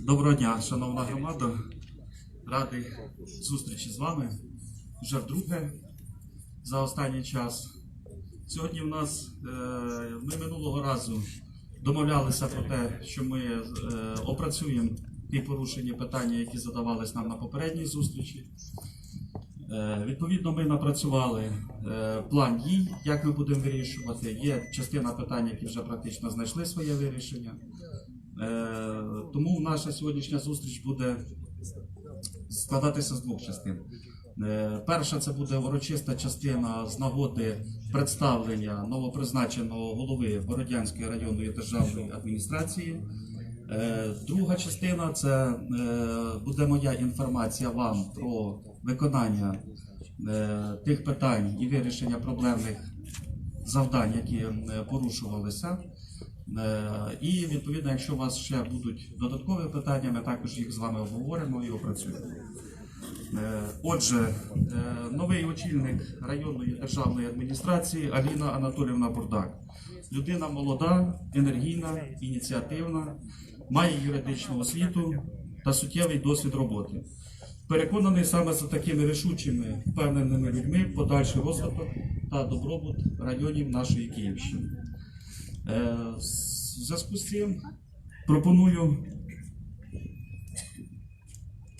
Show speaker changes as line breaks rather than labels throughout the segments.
Доброго дня, шановна громада. Радий зустрічі з вами вже вдруге за останній час. Сьогодні в нас е, ми минулого разу домовлялися про те, що ми е, опрацюємо ті порушені питання, які задавались нам на попередній зустрічі. Е, Відповідно, ми напрацювали план дій, як ми будемо вирішувати. Є частина питань, які вже практично знайшли своє вирішення. Е, Тому наша сьогоднішня зустріч буде складатися з двох частин. Е, Перша це буде урочиста частина з нагоди представлення новопризначеного голови Бородянської районної державної адміністрації. Е, Друга частина це буде моя інформація вам про виконання тих питань і вирішення проблемних завдань, які порушувалися. Е, І відповідно, якщо у вас ще будуть додаткові питання, ми також їх з вами обговоримо і опрацюємо. Е, Отже, е, новий очільник районної державної адміністрації Аліна Анатолівна Бурдак. Людина молода, енергійна, ініціативна, має юридичну освіту та суттєвий досвід роботи. Переконаний саме за такими рішучими, впевненими людьми подальший розвиток та добробут районів нашої Київщини. Е, В зв'язку з цим пропоную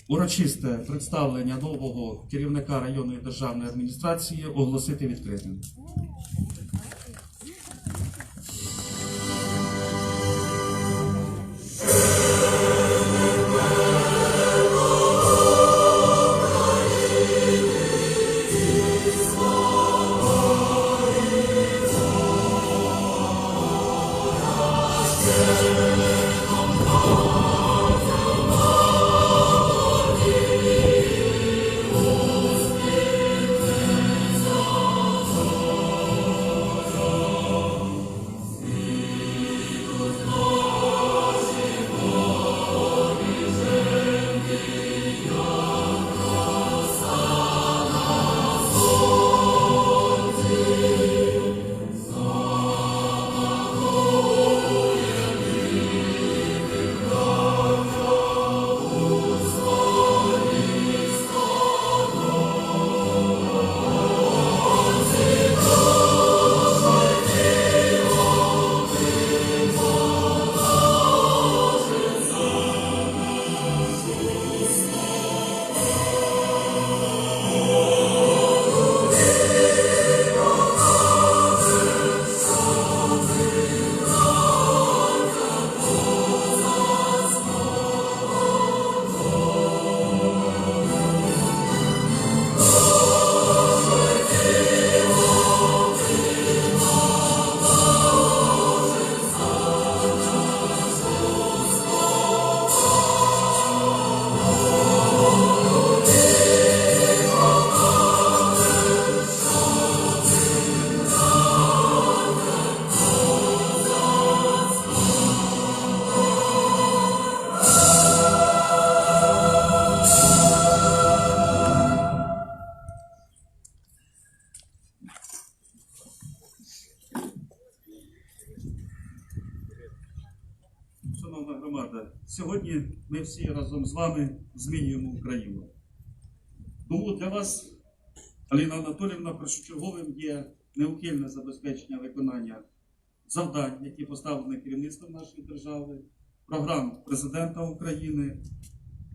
урочисте представлення нового керівника районної державної адміністрації оголосити відкритим. Разом з вами змінюємо Україну. Тому для вас, Аліна Анатолівна, першочерговим є неухильне забезпечення виконання завдань, які поставлені керівництвом нашої держави, програм президента України,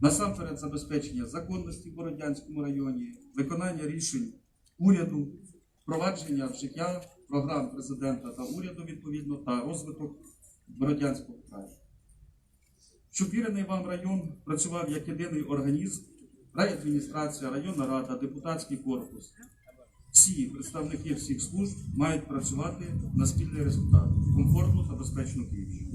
насамперед забезпечення законності в Бородянському районі, виконання рішень уряду, впровадження в життя програм президента та уряду відповідно та розвиток Бородянського краю. Щоб вірений вам район працював як єдиний організм, райадміністрація, районна рада, депутатський корпус. Всі представники всіх служб мають працювати на спільний результат комфортну та безпечну Київщину.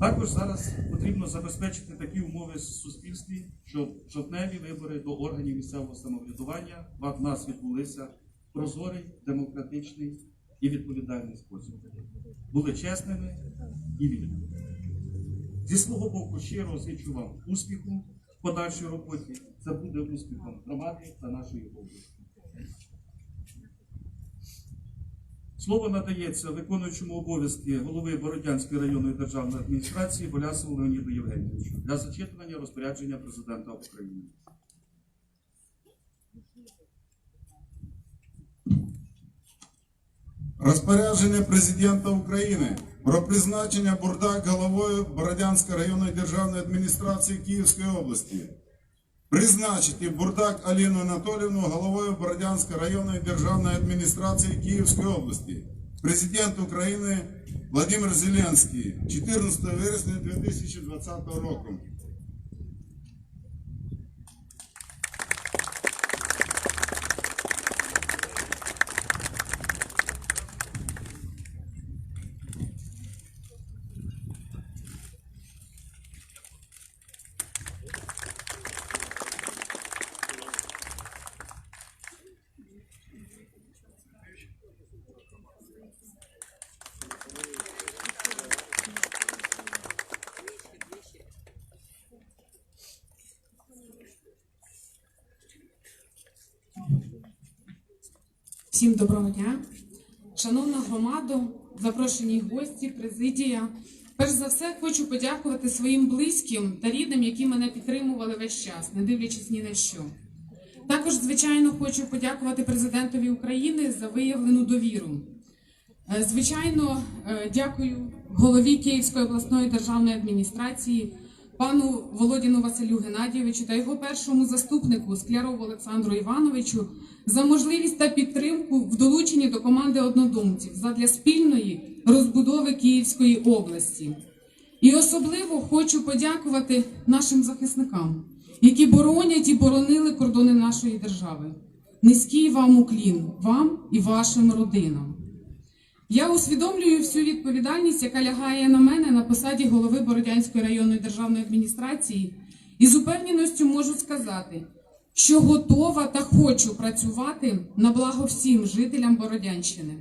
Також зараз потрібно забезпечити такі умови в суспільстві, щоб жовтневі вибори до органів місцевого самоврядування в нас відбулися прозорий, демократичний і відповідальний спосіб. Були чесними і вільними. Зі свого боку щиро зичу вам успіху в подальшій роботі. Це буде успіхом громади та нашої області. Слово надається виконуючому обов'язки голови Бородянської районної державної адміністрації Болясову Леоніду Євгенійовичу для зачитування розпорядження президента України.
Розпорядження президента України про призначення Бурдак головою Бородянської районної державної адміністрації Київської області. Призначити Бурдак Аліну Анатолівну головою Бородянської районної державної адміністрації Київської області. Президент України Владимир Зеленський 14 вересня 2020 року.
Всім доброго дня. Шановна громада, запрошені гості, президія. Перш за все, хочу подякувати своїм близьким та рідним, які мене підтримували весь час, не дивлячись ні на що. Також, звичайно, хочу подякувати президентові України за виявлену довіру. Е, Звичайно, е, дякую голові Київської обласної державної адміністрації, пану Володіну Василю Геннадійовичу та його першому заступнику Склярову Олександру Івановичу за можливість та підтримку в долученні до команди однодумців задля спільної розбудови Київської області. І особливо хочу подякувати нашим захисникам, які боронять і боронили кордони нашої держави. Низький вам уклін, вам і вашим родинам. Я усвідомлюю всю відповідальність, яка лягає на мене на посаді голови Бородянської районної державної адміністрації, і з упевненістю можу сказати, що готова та хочу працювати на благо всім жителям Бородянщини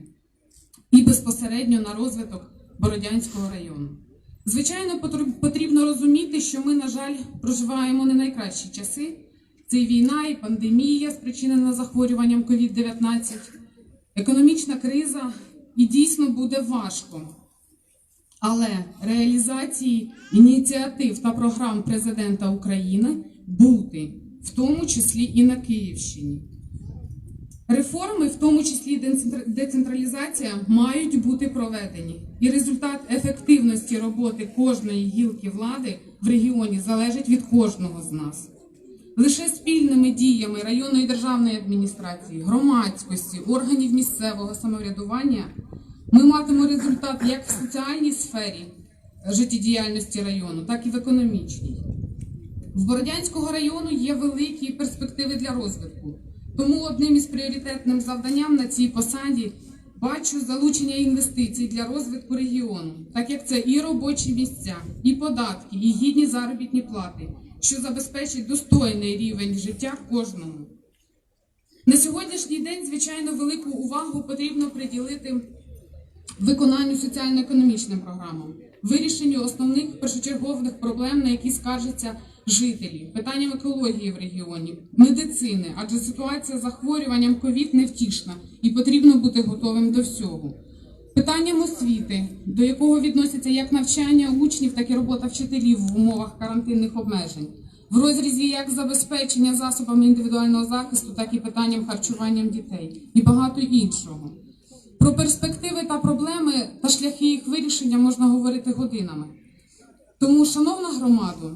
і безпосередньо на розвиток Бородянського району. Звичайно, потрібно розуміти, що ми, на жаль, проживаємо не найкращі часи. Це і війна, і пандемія, спричинена захворюванням COVID-19, економічна криза, і дійсно буде важко. Але реалізації ініціатив та програм президента України бути, в тому числі і на Київщині. Реформи, в тому числі децентралізація, мають бути проведені, і результат ефективності роботи кожної гілки влади в регіоні залежить від кожного з нас. Лише спільними діями районної державної адміністрації, громадськості, органів місцевого самоврядування ми матимемо результат як в соціальній сфері життєдіяльності району, так і в економічній. В Бородянського району є великі перспективи для розвитку. Тому одним із пріоритетним завданням на цій посаді бачу залучення інвестицій для розвитку регіону, так як це і робочі місця, і податки, і гідні заробітні плати, що забезпечить достойний рівень життя кожному. На сьогоднішній день, звичайно, велику увагу потрібно приділити виконанню соціально-економічним програмам, вирішенню основних першочергових проблем, на які скаржаться жителі, питанням екології в регіоні, медицини, адже ситуація з захворюванням ковід невтішна і потрібно бути готовим до всього. Питанням освіти, до якого відносяться як навчання учнів, так і робота вчителів в умовах карантинних обмежень, в розрізі як забезпечення засобами індивідуального захисту, так і питанням харчуванням дітей і багато іншого. Про перспективи та проблеми та шляхи їх вирішення можна говорити годинами. Тому, шановна громада,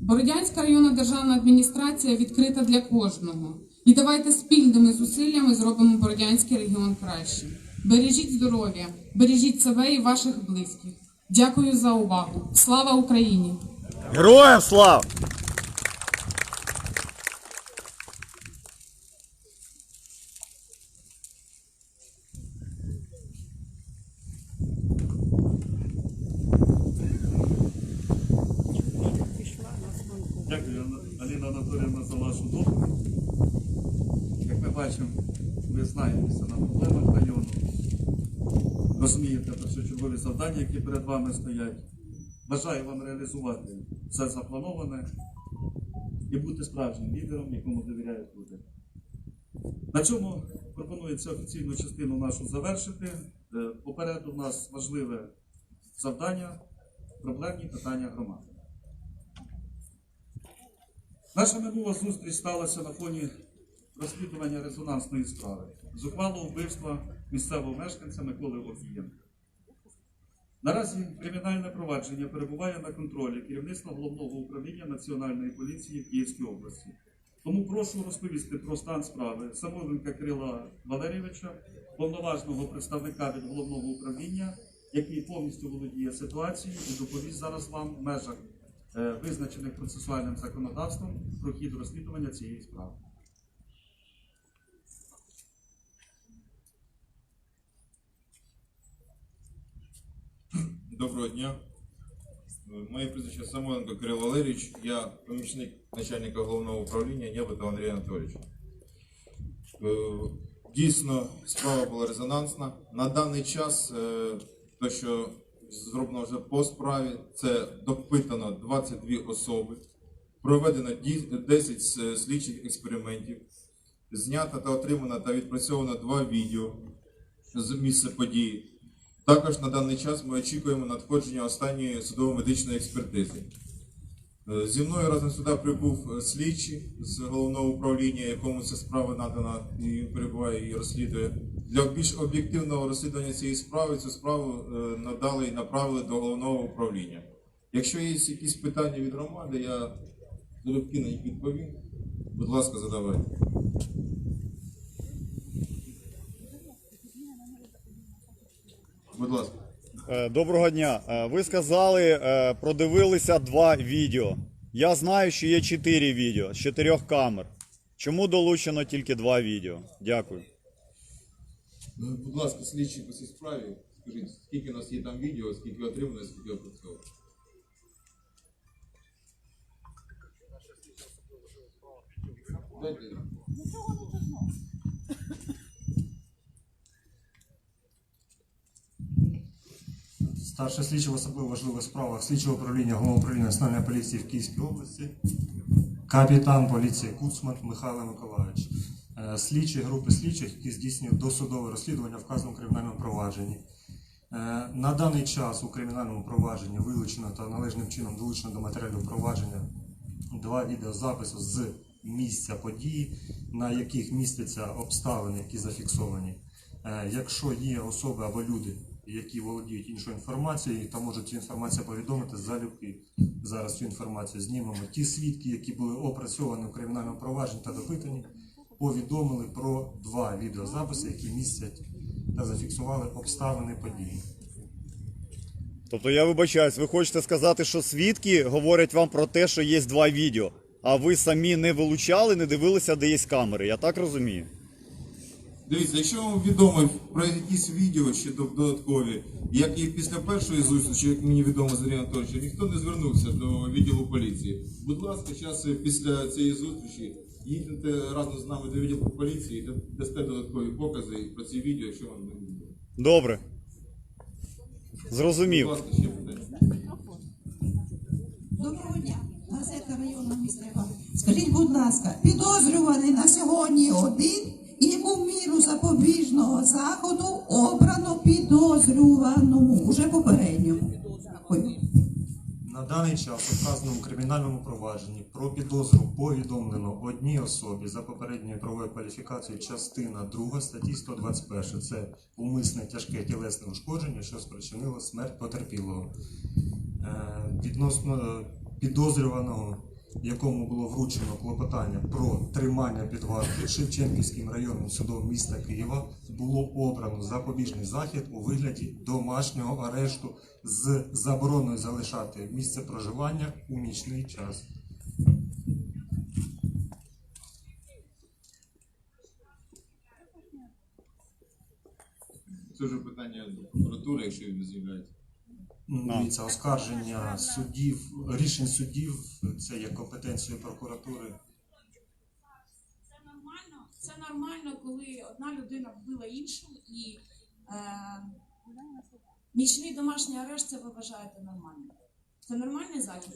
Бородянська районна державна адміністрація відкрита для кожного. І давайте спільними зусиллями зробимо Бородянський регіон кращим. Бережіть здоров'я, бережіть себе і ваших близьких. Дякую за увагу. Слава Україні!
Героям слава!
Дякую, Ана- Аліна Анатоліївна, за вашу доповідь. Як ми бачимо, ви знаєтеся на проблемах району, розумієте першочергові завдання, які перед вами стоять. Бажаю вам реалізувати все заплановане і бути справжнім лідером, якому довіряють люди. На цьому пропонується офіційну частину нашу завершити. Попереду у нас важливе завдання, проблемні питання громади. Наша минула зустріч сталася на фоні розслідування резонансної справи зухвалого вбивства місцевого мешканця Миколи Огієнка. Наразі кримінальне провадження перебуває на контролі керівництва головного управління Національної поліції в Київській області. Тому прошу розповісти про стан справи Самойленка Крила Валерійовича, повноважного представника від головного управління, який повністю володіє ситуацією і доповість зараз вам в межах е, визначених процесуальним законодавством про хід розслідування цієї справи.
Доброго дня. Моє прізвище Самойленко Кирил Валерійович, я помічник начальника головного управління Нєбета Андрій Анатолійович. Е, Дійсно, справа була резонансна. На даний час, е, те, що зроблено вже по справі, це допитано 22 особи, проведено 10 слідчих експериментів, знято та отримано та відпрацьовано два відео з місця події. Також на даний час ми очікуємо надходження останньої судово-медичної експертизи. Е, Зі мною разом сюди прибув е, слідчий з головного управління, якому ця справа надана, і перебуває і розслідує. Для більш об'єктивного розслідування цієї справи цю справу е, надали і направили до головного управління. Якщо є якісь питання від громади, я залюбки на них відповім. Будь ласка, задавайте. Будь ласка.
Е, Доброго дня. Е, Ви сказали, е, продивилися два відео. Я знаю, що є чотири відео з чотирьох камер. Чому долучено тільки два відео? Дякую.
Ну, Будь ласка, слідчі по цій справі, скажіть, скільки у нас є там відео, скільки отримано, скільки опрацьовано? Дайте.
Старший слідчий в особливо важливих справах слідчого управління головного управління Національної поліції в Київській області, капітан поліції Куцман Михайло Миколаївич, Е, слідчі групи слідчих, які здійснюють досудове розслідування вказаному кримінальному провадженні. Е, На даний час у кримінальному провадженні вилучено та належним чином долучено до матеріалів провадження два відеозаписи з місця події, на яких містяться обставини, які зафіксовані. Е, Якщо є особи або люди, які володіють іншою інформацією, то можуть цю інформацію повідомити залюбки. Зараз цю інформацію знімемо. Ті свідки, які були опрацьовані у кримінальному провадженні та допитані, повідомили про два відеозаписи, які містять та зафіксували обставини події.
Тобто я вибачаюсь, ви хочете сказати, що свідки говорять вам про те, що є два відео, а ви самі не вилучали, не дивилися, де є камери. Я так розумію.
Дивіться, якщо вам відомо про якісь відео ще до- додаткові, як і після першої зустрічі, як мені відомо з Андрієм Анатолійовичем, ніхто не звернувся до відділу поліції. Будь ласка, зараз після цієї зустрічі їдете разом з нами до відділу поліції, і дасте додаткові покази про ці відео, якщо вам не відомо.
Добре.
Будь
Зрозумів.
ласка, ще питання.
Доброго дня, газета районного міста. Скажіть, будь ласка, підозрюваний на сьогодні один, і яку міру запобіжного заходу обрано підозрюваному уже попередньо. Дякую.
На даний час у вказаному кримінальному провадженні про підозру повідомлено одній особі за попередньою правовою кваліфікацією частина 2 статті 121. Це умисне тяжке тілесне ушкодження, що спричинило смерть потерпілого. Е, Відносно е, підозрюваного, якому було вручено клопотання про тримання під вартою Шевченківським районним судом міста Києва, було обрано запобіжний захід у вигляді домашнього арешту з забороною залишати місце проживання у нічний час.
Це вже питання до прокуратури, якщо він з'являється.
Ну, Дивіться, оскарження судів, рішень судів, це є компетенцією прокуратури.
Це нормально. Це нормально, коли одна людина вбила іншу і е, нічний домашній арешт це ви вважаєте нормально. Це нормальний захід?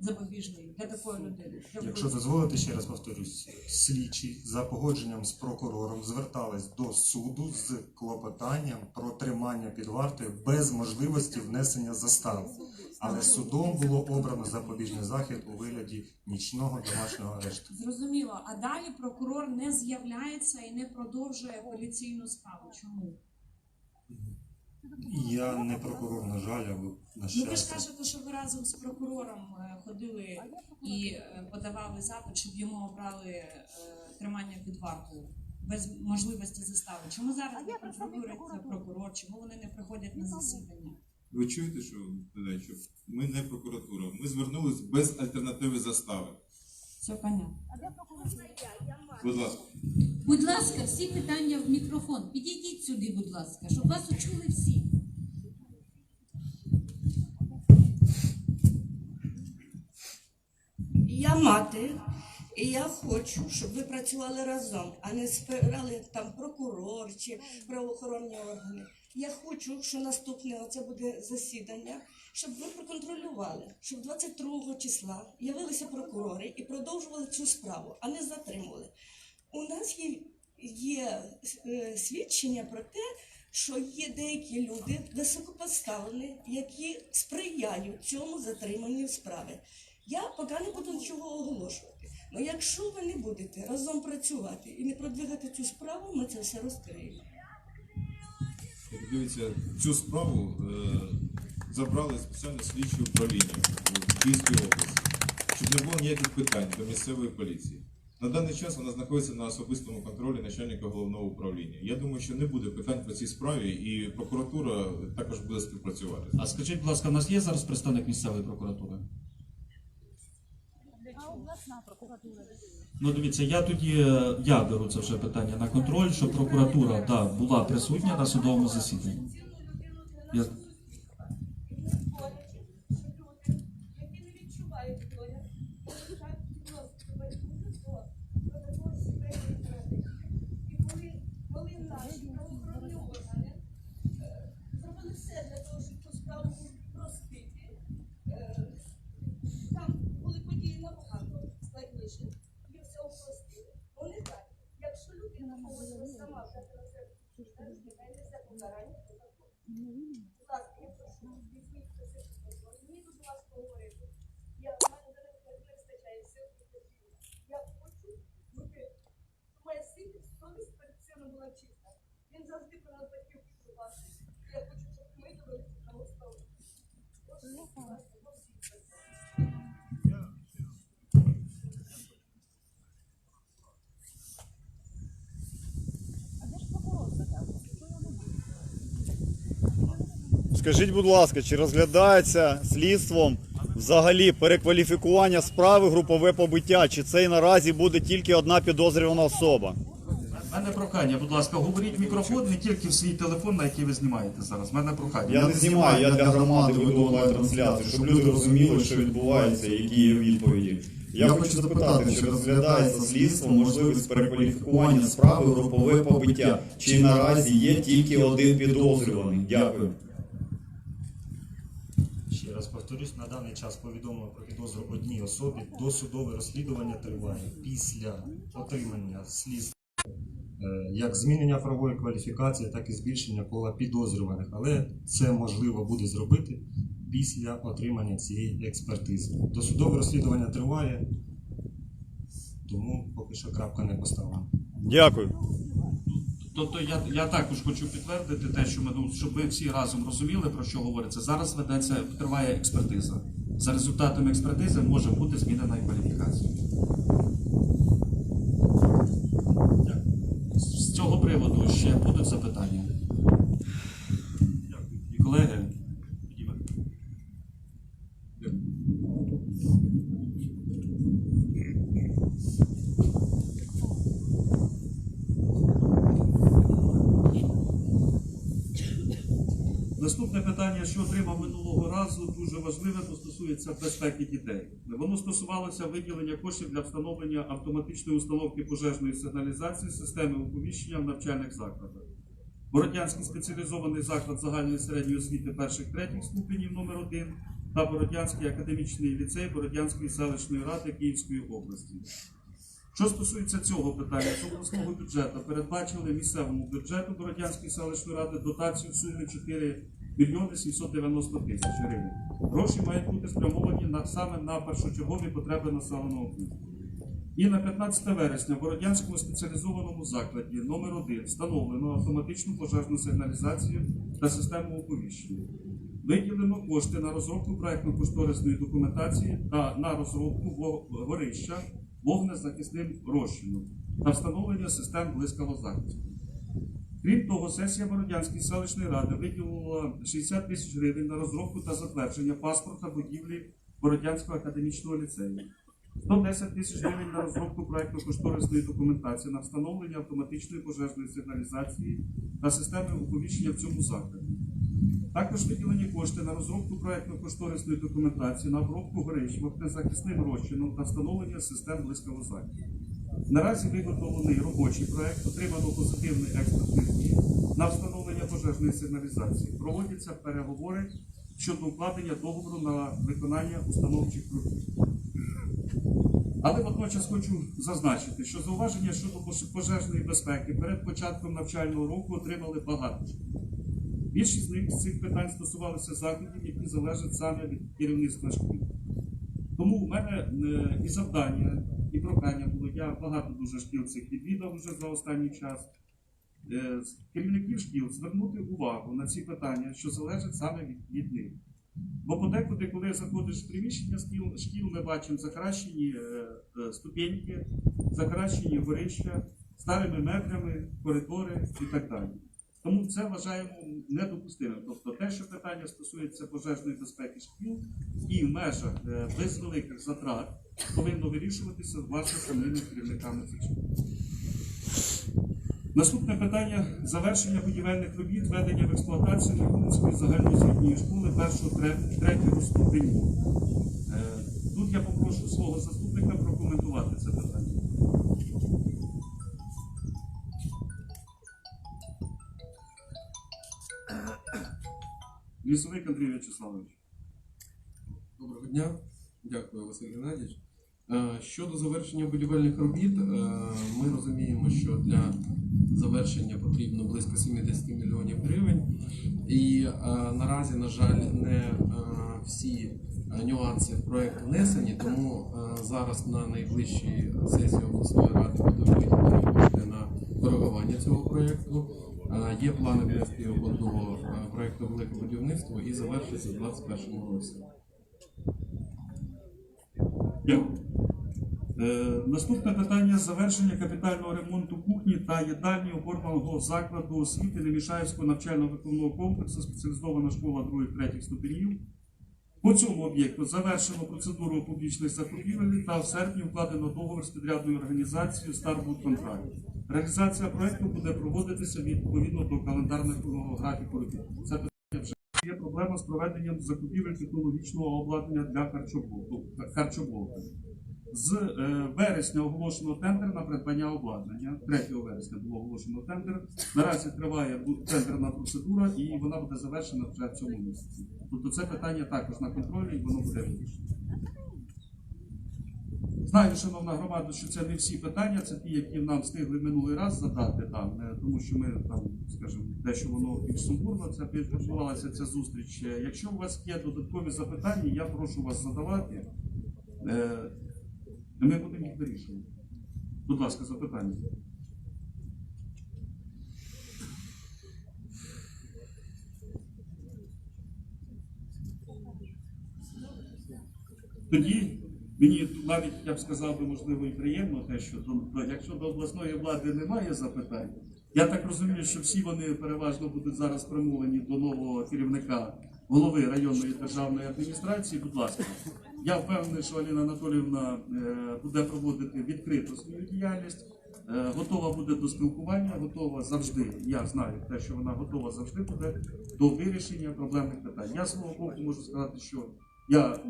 Запобіжний для такої людини?
Якщо
вбивці?
дозволите, ще раз повторюсь, слідчі за погодженням з прокурором звертались до суду з клопотанням про тримання під вартою без можливості внесення застави. Але судом було обрано запобіжний захід у вигляді нічного домашнього арешту.
Зрозуміло. А далі прокурор не з'являється і не продовжує поліційну справу. Чому?
Я не прокурор, на жаль, або на
Ну ви ж кажете, що ви разом з прокурором е, ходили і е, подавали запит, щоб йому обрали е, тримання під вартою без можливості застави. Чому зараз не це прокурор? Чому вони не приходять на засідання?
Ви чуєте, що що ми не прокуратура. Ми звернулись без альтернативи застави.
Все понятно.
Будь ласка.
Будь ласка, всі питання в мікрофон. Підійдіть сюди, будь ласка, щоб вас почули всі.
Я мати, і я хочу, щоб ви працювали разом, а не спирали там прокурор чи правоохоронні органи. Я хочу, що наступне оце буде засідання, щоб ви проконтролювали, щоб 22 числа явилися прокурори і продовжували цю справу, а не затримували. У нас є, є е, свідчення про те, що є деякі люди високопоставлені, які сприяють цьому затриманню справи. Я поки не буду нічого оголошувати. Але якщо ви не будете разом працювати і не продвигати цю справу, ми це все розкриємо.
Дивіться, цю справу е, забрали спеціально слідчі управління в Київській області, щоб не було ніяких питань до місцевої поліції. На даний час вона знаходиться на особистому контролі начальника головного управління. Я думаю, що не буде питань по цій справі, і прокуратура також буде співпрацювати.
А скажіть, будь ласка, у нас є зараз представник місцевої прокуратури? Ну дивіться, я тоді е, я беру це вже питання на контроль, щоб прокуратура да, була присутня на судовому засіданні. Я...
Які не відчувають доля, І коли, коли наші правоохоронні органи е, зробили все для того, щоб цю справу простити, е, там були події набагато складніші, і все упростили. Вони так, якщо людина повинна сама взяти на себе відповідальність, нехай несе покарання по закону. Будь ласка, я прошу, візьміть це все під контроль. Мені дуже важко говорити. Я в мене зараз не вистачає сил і терпіння. Я хочу бути, щоб моя сильність, совість перед цими була чиста. Він завжди про нас батьків піклувався. Я хочу, щоб ми довели до того столу. Прошу, будь ласка, по всіх питаннях.
Скажіть, будь ласка, чи розглядається слідством взагалі перекваліфікування справи групове побиття? Чи це і наразі буде тільки одна підозрювана особа?
У мене прохання, будь ласка, говоріть в мікрофон, не тільки в свій телефон, на який ви знімаєте зараз. У мене прохання.
Я не знімаю, я для громади веду онлайн-трансляцію, щоб люди розуміли, що відбувається, які є відповіді. Я хочу запитати, чи розглядається слідством можливість перекваліфікування справи групове побиття? Чи наразі є тільки один підозрюваний? Дякую.
Раз повторюсь, на даний час повідомлено про підозру одній особі. Досудове розслідування триває після отримання слідства е, як змінення правової кваліфікації, так і збільшення кола підозрюваних. Але це можливо буде зробити після отримання цієї експертизи. Досудове розслідування триває, тому поки що крапка не поставлена.
Дякую.
Тобто я, я також хочу підтвердити те, що ми ну, щоб ми всі разом розуміли, про що говориться. Зараз ведеться триває експертиза. За результатами експертизи може бути змінена і кваліфікація. З цього приводу ще будуть запитання. Дякую. І колеги, тоді ми- Наступне питання, що отримав минулого разу, дуже важливе, бо стосується безпеки дітей. Воно стосувалося виділення коштів для встановлення автоматичної установки пожежної сигналізації системи оповіщення в навчальних закладах. Бородянський спеціалізований заклад загальної середньої освіти перших третіх ступенів номер 1 та Бородянський академічний ліцей Бородянської селищної ради Київської області. Що стосується цього питання, з обласного бюджету передбачили місцевому бюджету Бородянської селищної ради дотацію в сумі 4 мільйони 790 тисяч гривень. Гроші мають бути спрямовані на, саме на першочергові потреби населеного пункту. І на 15 вересня в Бородянському спеціалізованому закладі номер 1 встановлено автоматичну пожежну сигналізацію та систему оповіщення. Виділено кошти на розробку проектно-кошторисної документації та на розробку горища вогнезахисним розчином та встановлення систем блискавого захисту. Крім того, сесія Бородянської селищної ради виділила 60 тисяч гривень на розробку та затвердження паспорта будівлі Бородянського академічного ліцею. 110 тисяч гривень на розробку проектно-кошторисної документації на встановлення автоматичної пожежної сигналізації та системи оповіщення в цьому закладі. Також виділені кошти на розробку проектно-кошторисної документації на обробку горищ вогнезахисним розчином та встановлення систем близького захисту. Наразі виготовлений робочий проект, отримано позитивний експертний на встановлення пожежної сигналізації. Проводяться переговори щодо укладення договору на виконання установчих робіт. Але водночас хочу зазначити, що зауваження щодо пожежної безпеки перед початком навчального року отримали багато. Більшість з них з цих питань стосувалися заходів, які залежать саме від керівництва шкіл. Тому в мене е, і завдання, і прохання було. Я багато дуже шкіл цих відвідав вже за останній час. Е, Керівників шкіл звернути увагу на ці питання, що залежать саме від, від них. Бо подекуди, коли заходиш в приміщення шкіл, шкіл ми бачимо закращені е, ступеньки, закращені горища, старими меблями, коридори і так далі. Тому це вважаємо недопустимим. Тобто те, що питання стосується пожежної безпеки шкіл і в межах е, без великих затрат повинно вирішуватися власне самими керівниками цих шкіл. Наступне питання завершення будівельних робіт, введення в експлуатацію Миколинської загальноосвітньої школи першого тре- третього ступеню. Е, Тут я попрошу свого заступника прокоментувати це питання. Лісовик Андрій В'ячеславович.
Доброго дня, дякую, Василь Геннадійович. Е, Щодо завершення будівельних робіт, е, ми розуміємо, що для завершення потрібно близько 70 мільйонів гривень. І е, наразі, на жаль, не всі нюанси в проект внесені, тому зараз на найближчій сесії обласної ради виділені кошти на коригування цього проекту. Е, Є плани внести його до проєкту Велике будівництво і завершиться в 2021 році.
Дякую. Е, наступне питання завершення капітального ремонту кухні та їдальні опорного закладу освіти Немішаївського навчально-виховного комплексу спеціалізована школа 2-3 ступенів. По цьому об'єкту завершено процедуру публічних закупівель та в серпні укладено договор з підрядною організацією Starwood Contract. Реалізація проєкту буде проводитися відповідно до календарного графіку робіт. Це питання вже є проблема з проведенням закупівель технологічного обладнання для харчоблоку. З е, вересня оголошено тендер на придбання обладнання. 3 вересня було оголошено тендер. Наразі триває тендерна процедура і вона буде завершена вже в цьому місяці. Тобто це питання також на контролі і воно буде вирішено. Знаю, шановна громада, що це не всі питання, це ті, які нам встигли минулий раз задати там, е, тому що ми там, скажімо, дещо воно більш сумбурно, це відбувалася ця зустріч. Е, Якщо у вас є додаткові запитання, я прошу вас задавати. Е, Ми будемо їх вирішувати. Будь ласка, запитання. Тоді мені навіть я б сказав би, можливо, і приємно те, що до, якщо до обласної влади немає запитань, я так розумію, що всі вони переважно будуть зараз спрямовані до нового керівника голови районної державної адміністрації. Будь ласка, я впевнений, що Аліна Анатоліївна е, буде проводити відкрито свою діяльність. е, Готова буде до спілкування, готова завжди. Я знаю те, що вона готова завжди буде до вирішення проблемних питань. Я свого боку можу сказати, що я е,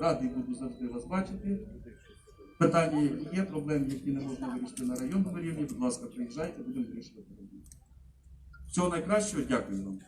радий буду завжди вас бачити. Питання є, проблеми, які не можна вирішити на районному рівні. Будь ласка, приїжджайте, будемо вирішувати. Всього найкращого, дякую вам.